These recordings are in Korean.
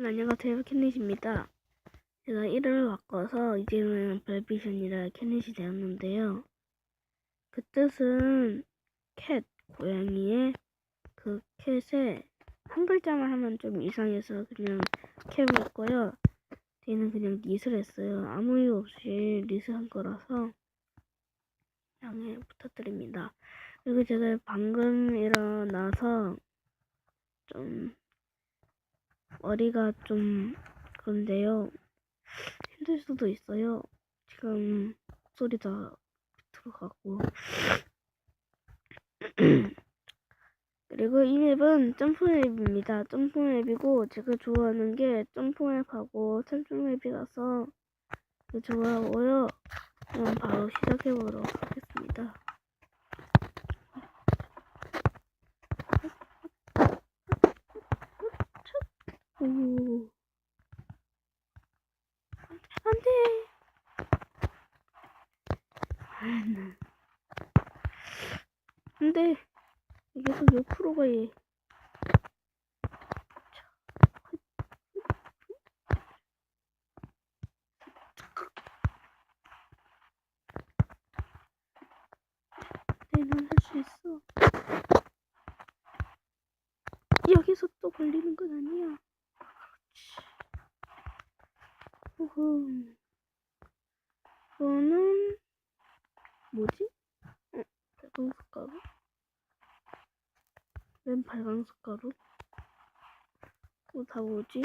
안녕하세요 캣닛입니다. 제가 이름을 바꿔서 이제는 별비션이라 캣닛이 되었는데요. 그 뜻은 캣 고양이의 그 캣에 한 글자만 하면 좀 이상해서 그냥 캣을 했고요. 뒤는 그냥 닛을 했어요. 아무 이유 없이 닛을 한 거라서 양해 부탁드립니다. 그리고 제가 방금 일어나서 좀 머리가 좀 그런데요. 힘들 수도 있어요. 지금 목소리 다 들어가고. 그리고 이 맵은 점프 맵입니다. 점프 맵이고 제가 좋아하는 게 점프 맵하고 탈출맵이라서 좋아하고요. 그럼 바로 시작해보도록 하겠습니다. 오. 안 돼. 안 돼. 계속 옆으로 가, 얘. 네, 넌할 수 있어. 여기서 또 걸리는 건 아니야. 우후. 이거는 뭐지? 어, 빨간 숟가루? 웬 빨간 숟가루? 이거 다 뭐지?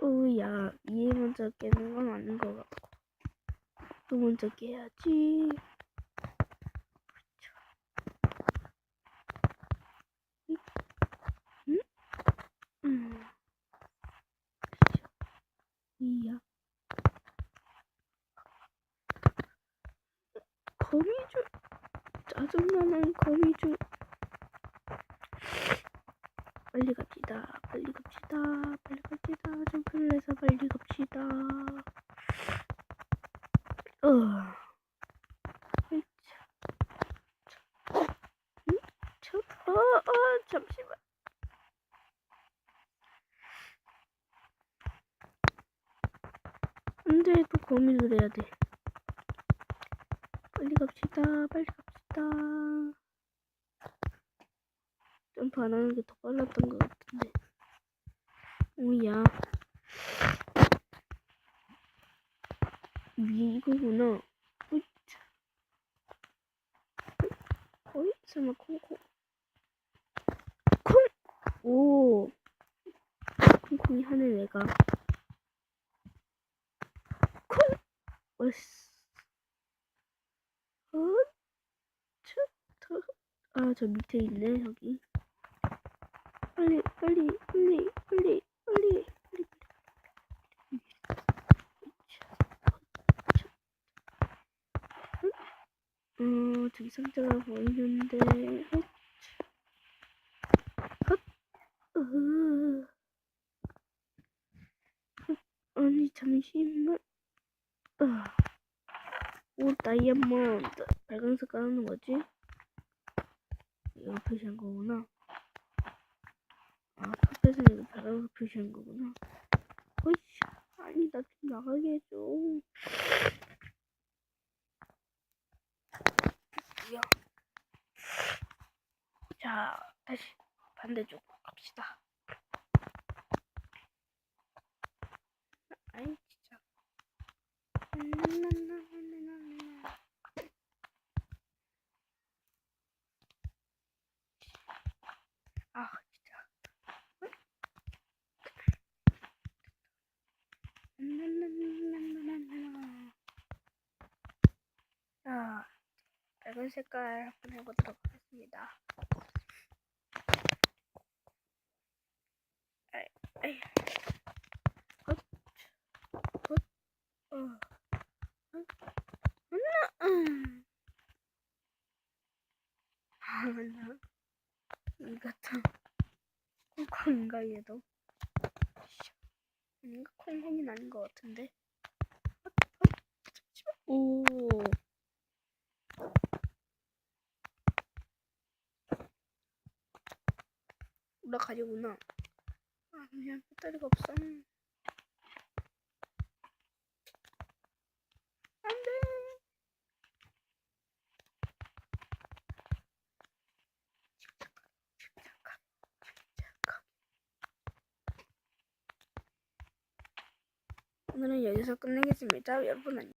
오야, 위에 먼저 깨는 건 아닌 것 같고. 또 먼저 깨야지. 음. 이야. 거미줄. 짜증나는 거미줄. 빨리 갑시다. 빨리 갑시다. 빨리 갑시다. 점프를 해서 빨리 갑시다. 어. 어, 어, 잠시만. 안 돼, 또 거미줄 해야 돼. 빨리 갑시다, 빨리 갑시다. 점프 안 하는 게 더 빨랐던 것 같은데. 오야. 위 이거구나. 으차. 어이? 설마 콩콩. 콩! 오. 콩콩이 하늘 외가. 콩! 어스. 어? 저, 저, 아, 저 밑에 있네, 여기. 빨리, 빨리, 빨리, 빨리, 빨리, 빨리. 어, 저기 상자가 보이는데, 헛. 헛. 으. 헛. 아니, 잠시만. 아. 오, 다이아몬드. 빨간색 까는 거지? 이거 표시한 거구나. 아, 탑에서 이거 빨간색 표시한 거구나. 어이씨, 아니, 나 좀 나가게 해줘. 뭐야? 자, 다시 반대쪽으로 갑시다. 아이, 진짜. 아, 진짜. 자, 빨간 색깔 한번 해보도록 하겠습니다. 아이, 아이. 어. 음. 아, 콩콩인가 얘도? 아닌가? 콩콩이는 아닌 것 같은데. 헛, 헛, 잠시만. 오. 나 가지구나. 아, 그냥 배터리가 없어. 안 돼. 오늘은 여기서 끝내겠습니다. 여러분 안녕.